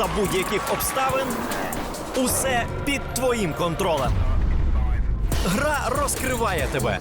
за будь-яких обставин усе під твоїм контролем. Гра розкриває тебе.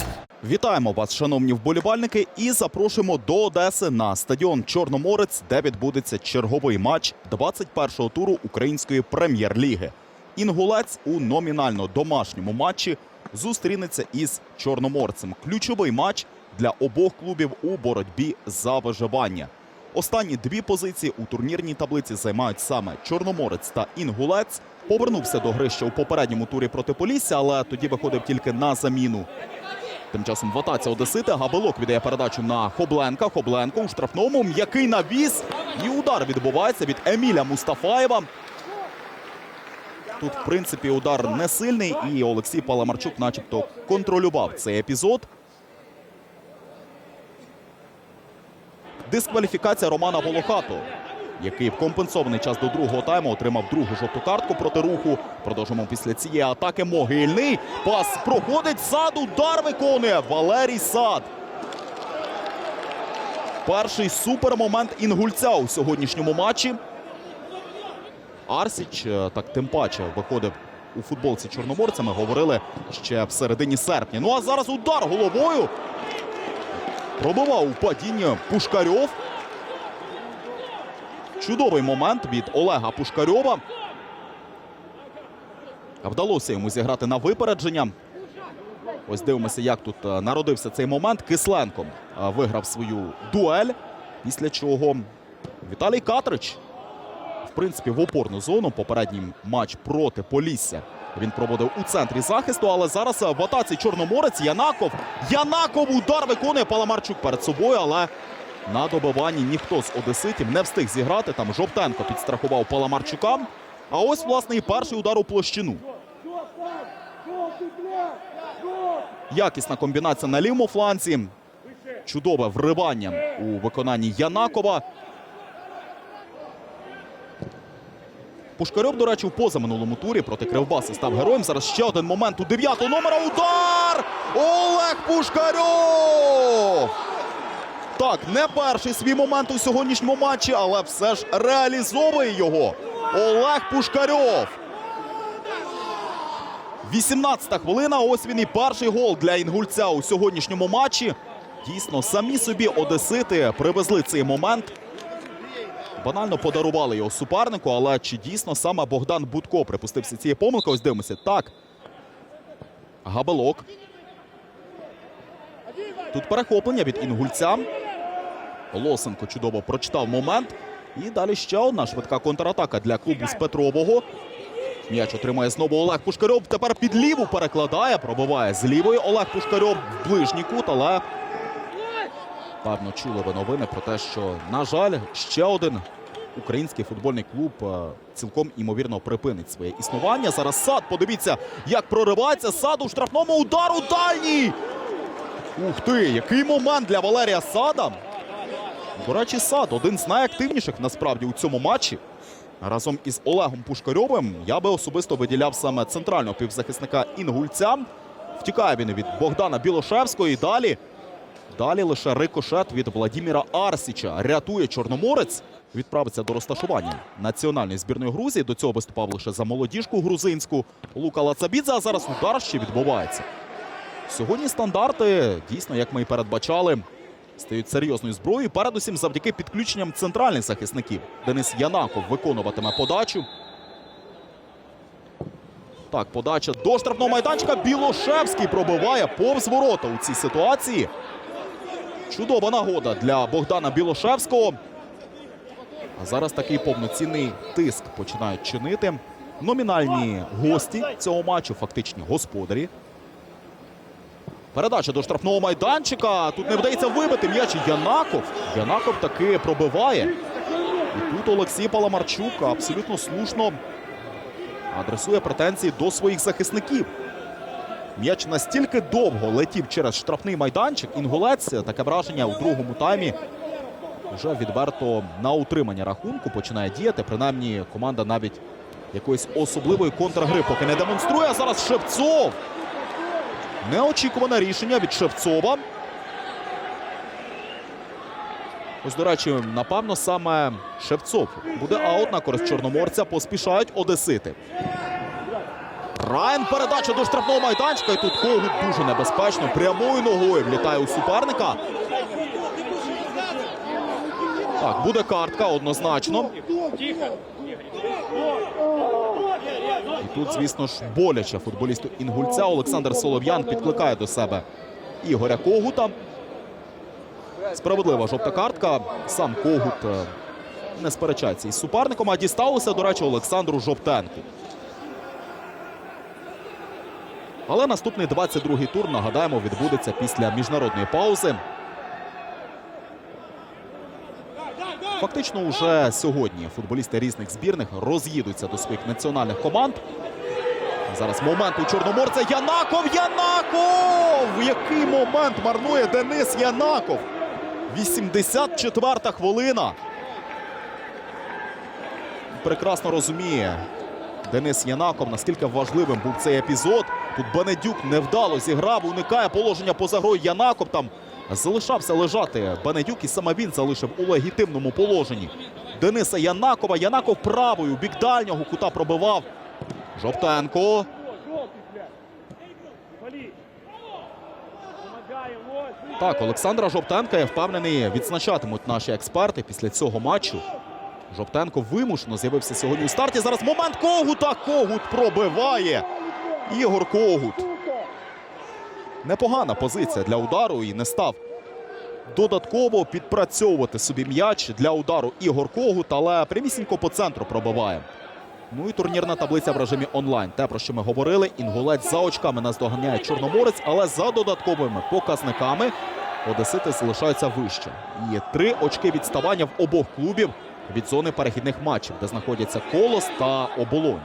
Вітаємо вас, шановні вболівальники, і запрошуємо до Одеси на стадіон Чорноморець, де відбудеться черговий матч 21-го туру української прем'єр-ліги. Інгулець у номінально домашньому матчі зустрінеться із чорноморцем. Ключовий матч для обох клубів у боротьбі за виживання. Останні дві позиції у турнірній таблиці займають саме Чорноморець та Інгулець. Повернувся до гри ще у попередньому турі проти Полісся, але тоді виходив тільки на заміну. Тим часом в Одесити Габелок віддає передачу на Хобленка. Хобленко у штрафному м'який навіс. І удар відбувається від Еміля Мустафаєва. Тут, в принципі, удар не сильний, і Олексій Паламарчук, начебто, контролював цей епізод. Дискваліфікація Романа Волохату, який в компенсований час до другого тайму отримав другу жовту картку проти руху. Продовжимо після цієї атаки могильний. Пас проходить сад. Удар виконує Валерій Сад. Перший супермомент інгульця у сьогоднішньому матчі. Арсіч е, так тим паче виходив у футболці чорноморця. Ми говорили ще в середині серпня. Ну а зараз удар головою. Пробивав падіння Пушкарьов. Чудовий момент від Олега Пушкарьова. Вдалося йому зіграти на випередження. Ось дивимося, як тут е, народився цей момент. Кисленко е, виграв свою дуель. Після чого Віталій Катрич, в принципі, в опорну зону. Попередній матч проти Полісся. Він проводив у центрі захисту, але зараз е, в атаці Чорноморець Янаков. Янаков удар виконує Паламарчук перед собою, але на добиванні ніхто з одеситів не встиг зіграти. Там Жовтенко підстрахував Паламарчука. А ось, власне, і перший удар у площину. Якісна комбінація на лівому фланці. Чудове вривання у виконанні Янакова. Пушкарьов, до речі, в позаминулому турі проти Кривбаса став героєм. Зараз ще один момент у дев'ятого номера. Удар! Олег Пушкарьов! Так, не перший свій момент у сьогоднішньому матчі, але все ж реалізовує його. Олег Пушкарьов. 18-та хвилина. Ось він і перший гол для інгульця у сьогоднішньому матчі. Дійсно, самі собі одесити привезли цей момент. Банально подарували його супернику, але чи дійсно саме Богдан Будко припустився цієї помилки? Ось дивимося. Так. Габелок. Тут перехоплення від інгульця. Лосенко чудово прочитав момент. І далі ще одна швидка контратака для клубу з Петрового. М'яч отримає знову Олег Пушкарьов. Тепер під ліву перекладає, пробиває з лівої Олег Пушкарьов в ближній кут, але певно чули ви новини про те, що, на жаль, ще один український футбольний клуб е, цілком імовірно припинить своє існування. Зараз сад. Подивіться, як проривається сад у штрафному удару дальній. Ух ти, який момент для Валерія Сада. До речі, сад один з найактивніших насправді у цьому матчі. Разом із Олегом Пушкарьовим я би особисто виділяв саме центрального півзахисника Інгульця. Втікає він від Богдана Білошевського і далі. Далі лише рикошет від Владіміра Арсіча. Рятує Чорноморець. Відправиться до розташування національної збірної Грузії. До цього виступав лише за молодіжку грузинську. Лука Лацабідзе, а зараз удар ще відбувається. Сьогодні стандарти, дійсно, як ми і передбачали, стають серйозною зброєю. Передусім завдяки підключенням центральних захисників. Денис Янаков виконуватиме подачу. Так, подача до штрафного майданчика. Білошевський пробиває повз ворота у цій ситуації. Чудова нагода для Богдана Білошевського. А зараз такий повноцінний тиск починають чинити. Номінальні гості цього матчу, фактичні господарі. Передача до штрафного майданчика. Тут не вдається вибити м'яч Янаков. Янаков таки пробиває. І тут Олексій Паламарчук абсолютно слушно адресує претензії до своїх захисників. М'яч настільки довго летів через штрафний майданчик. Інгулець таке враження у другому таймі вже відверто на утримання рахунку починає діяти. Принаймні, команда навіть якоїсь особливої контргри поки не демонструє. Зараз Шевцов. Неочікуване рішення від Шевцова. Ось, до речі, напевно, саме Шевцов буде аут на користь чорноморця. Поспішають одесити. Райан передача до штрафного майданчика. І тут Когут дуже небезпечно. Прямою ногою влітає у суперника. Так, буде картка однозначно. І тут, звісно ж, боляче футболісту Інгульця. Олександр Солов'ян підкликає до себе Ігоря Когута. Справедлива жовта картка. Сам Когут е, не сперечається із суперником, а дісталося, до речі, Олександру Жовтенку. Але наступний 22-й тур, нагадаємо, відбудеться після міжнародної паузи. Фактично, уже сьогодні футболісти різних збірних роз'їдуться до своїх національних команд. Зараз момент у Чорноморця. Янаков! Янаков! Який момент марнує Денис Янаков? 84-та хвилина. Прекрасно розуміє Денис Янаков, наскільки важливим був цей епізод. Тут Бенедюк невдало зіграв, уникає положення поза грою. Янаков там залишався лежати. Бенедюк і саме він залишив у легітимному положенні. Дениса Янакова. Янаков правою, бік дальнього кута пробивав. Жовтенко. Так, Олександра Жовтенка, я впевнений, відзначатимуть наші експерти після цього матчу. Жовтенко вимушено з'явився сьогодні у старті. Зараз момент Когута. Когут пробиває. Ігор Когут. Непогана позиція для удару і не став додатково підпрацьовувати собі м'яч для удару Ігор Когут, але прямісінько по центру пробиває. Ну і турнірна таблиця в режимі онлайн. Те, про що ми говорили, інгулець за очками наздоганяє Чорноморець, але за додатковими показниками Одесити залишаються вище. І три очки відставання в обох клубів від зони перехідних матчів, де знаходяться Колос та Оболонь.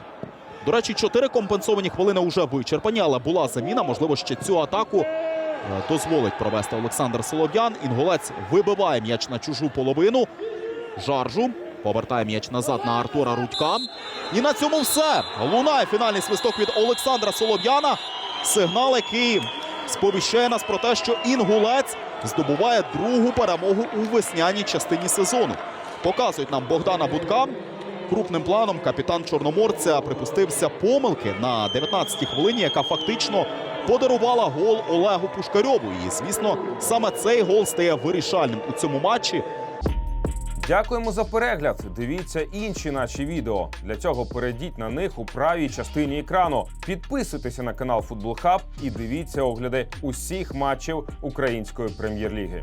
До речі, чотири компенсовані хвилини вже вичерпані, але була заміна. Можливо, ще цю атаку е, дозволить провести Олександр Солов'ян. Інгулець вибиває м'яч на чужу половину. Жаржу повертає м'яч назад на Артура Рудька. І на цьому все. Лунає фінальний свисток від Олександра Солов'яна. Сигнал, який сповіщає нас про те, що інгулець здобуває другу перемогу у весняній частині сезону. Показують нам Богдана Будка. Крупним планом капітан Чорноморця припустився помилки на 19-й хвилині, яка фактично подарувала гол Олегу Пушкарьову. І, звісно, саме цей гол стає вирішальним у цьому матчі. Дякуємо за перегляд. Дивіться інші наші відео. Для цього перейдіть на них у правій частині екрану. Підписуйтеся на канал Футбол Хаб і дивіться огляди усіх матчів української прем'єр-ліги.